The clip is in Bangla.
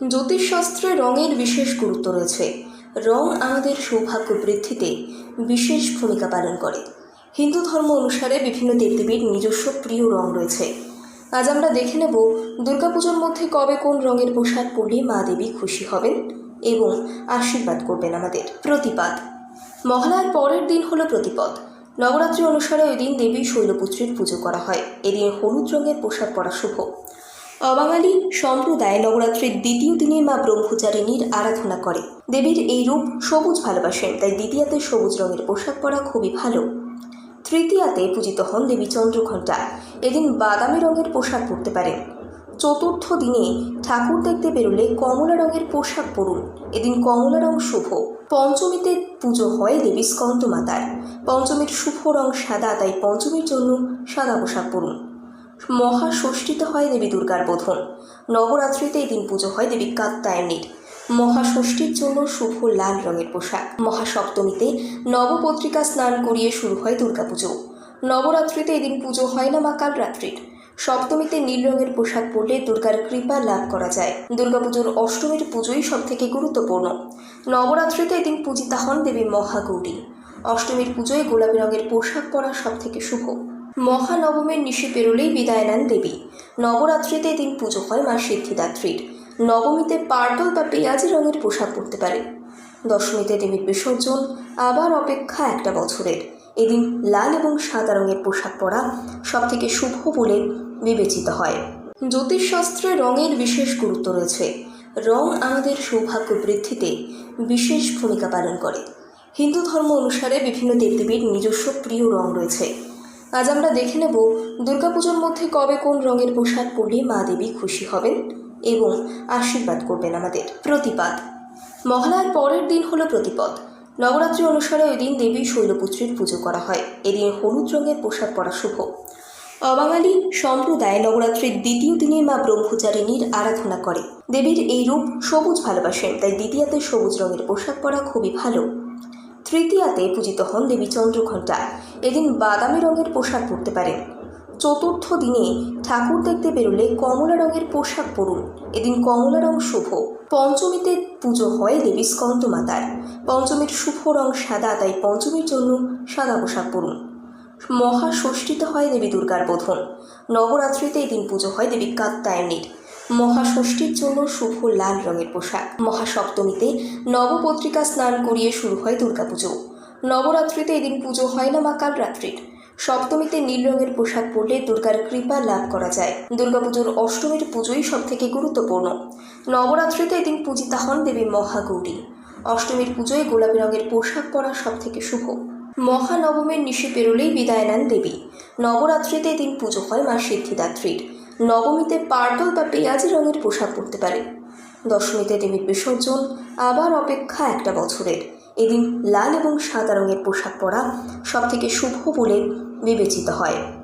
জ্যোতিষশাস্ত্রে রঙের বিশেষ গুরুত্ব রয়েছে। রং আমাদের সৌভাগ্য বৃদ্ধিতে বিশেষ ভূমিকা পালন করে। হিন্দু ধর্ম অনুসারে বিভিন্ন দেবদেবীর নিজস্ব প্রিয় রং রয়েছে। আজ আমরা দেখে নেব, দুর্গাপুজোর মধ্যে কবে কোন রঙের পোশাক পরলে মা দেবী খুশি হবেন এবং আশীর্বাদ করবেন আমাদের প্রতিপাদ। মহালয়ার পরের দিন হলো প্রতিপদ। নবরাত্রি অনুসারে ওই দিন দেবী শৈলপুত্রীর পুজো করা হয়। এদিন হলুদ রঙের পোশাক পরা শুভ। অবাঙালি সম্প্রদায় নবরাত্রির দ্বিতীয় দিনে মা ব্রহ্মচারিণীর আরাধনা করে। দেবীর এই রূপ সবুজ ভালোবাসেন, তাই দ্বিতীয়াতে সবুজ রঙের পোশাক পরা খুবই ভালো। তৃতীয়াতে পূজিত হন দেবী চন্দ্রঘণ্টা। এদিন বাদামি রঙের পোশাক পরতে পারেন। চতুর্থ দিনে ঠাকুর দেখতে বেরোলে কমলা রঙের পোশাক পরুন। এদিন কমলা রং শুভ। পঞ্চমীতে পুজো হয় দেবী স্কন্দমাতার। পঞ্চমীর শুভ রং সাদা, তাই পঞ্চমীর জন্য সাদা পোশাক পরুন। মহাষষ্ঠীতে হয় দেবী দুর্গার বোধন। নবরাত্রিতে এই দিন পুজো হয় দেবী কাত্তায়নীর মহাষষ্ঠীর জন্য শুভ লাল রঙের পোশাক। মহাসপ্তমীতে নবপত্রিকা স্নান করিয়ে শুরু হয় দুর্গাপুজো। নবরাত্রিতে এদিন পুজো হয় না মা কাল রাত্রির সপ্তমীতে নীল রঙের পোশাক পরলে দুর্গার কৃপা লাভ করা যায়। দুর্গাপুজোর অষ্টমীর পুজোই সব থেকে গুরুত্বপূর্ণ। নবরাত্রিতে এদিন পূজিতা হন দেবী মহাগৌরী। অষ্টমীর পুজোয় গোলাপি রঙের পোশাক পরা সব থেকে শুভ। মহানবমীর নিশি পেরোলেই বিদায় নেন দেবী। নবরাত্রিতে দিন পুজো হয় মা সিদ্ধিদাত্রীর। নবমীতে পার্পল বা পেঁয়াজি রঙের পোশাক পরতে পারে। দশমীতে দেবীর বিসর্জন আবার অপেক্ষা একটা বছরের। এদিন লাল এবং সাদা রঙের পোশাক পরা সবথেকে শুভ বলে বিবেচিত হয়। জ্যোতিষশাস্ত্রে রঙের বিশেষ গুরুত্ব রয়েছে। রং আমাদের সৌভাগ্য বৃদ্ধিতে বিশেষ ভূমিকা পালন করে। হিন্দু ধর্ম অনুসারে বিভিন্ন দেবদেবীর নিজস্ব প্রিয় রং রয়েছে। আজ আমরা দেখে নেব দুর্গাপুজোর মধ্যে কবে কোন রঙের পোশাক পরলে মা দেবী খুশি হবেন এবং আশীর্বাদ করবেন আমাদের প্রতিপাদ। মহালয়ার পরের দিন হলো প্রতিপদ। নবরাত্রি অনুসারে ওই দিন দেবী শৈলপুত্রীর পুজো করা হয়। এদিন হলুদ রঙের পোশাক পরা শুভ। অবাঙালি সম্প্রদায় নবরাত্রির দ্বিতীয় দিনে মা ব্রহ্মচারিণীর আরাধনা করে। দেবীর এই রূপ সবুজ ভালোবাসেন, তাই দ্বিতীয়াতে সবুজ রঙের পোশাক পরা খুবই ভালো। তৃতীয়াতে পূজিত হন দেবী চন্দ্রঘণ্টা। এদিন বাদামি রঙের পোশাক পরতে পারেন। চতুর্থ দিনে ঠাকুর দেখতে বেরোলে কমলা রঙের পোশাক পরুন। এদিন কমলা রং শুভ। পঞ্চমীতে পুজো হয় দেবী স্কন্দমাতার পঞ্চমীর শুভ রং সাদা, তাই পঞ্চমীর জন্য সাদা পোশাক পরুন। মহাষষ্ঠীতে হয় দেবী দুর্গার বোধন। নবরাত্রিতে এদিন পুজো হয় দেবী কাত্তায়নীর মহাষষ্ঠীর জন্য শুভ লাল রঙের পোশাক। মহাসপ্তমীতে নবপত্রিকা স্নান করিয়ে শুরু হয় দুর্গাপুজো। নবরাত্রিতে এদিন পুজো হয় না মা কাল রাত্রির সপ্তমীতে নীল রঙের পোশাক পরলে দুর্গার কৃপা লাভ করা যায়। দুর্গাপুজোর অষ্টমীর পুজোই সব থেকে গুরুত্বপূর্ণ। নবরাত্রিতে এদিন পূজিতা হন দেবী মহাগৌরী। অষ্টমীর পুজোয় গোলাপি রঙের পোশাক পরা সব থেকে শুভ। মহানবমীর নিশি পেরোলেই বিদায় নেন দেবী। নবরাত্রিতে দিন পুজো হয় মা সিদ্ধিদাত্রীর। নবমীতে পার্পল বা পেঁয়াজি রঙের পোশাক পরতে পারে। দশমীতে দেবীর বিসর্জন, আবার অপেক্ষা একটা বছরের। এদিন লাল এবং সাদা রঙের পোশাক পরা সবথেকে শুভ বলে বিবেচিত হয়।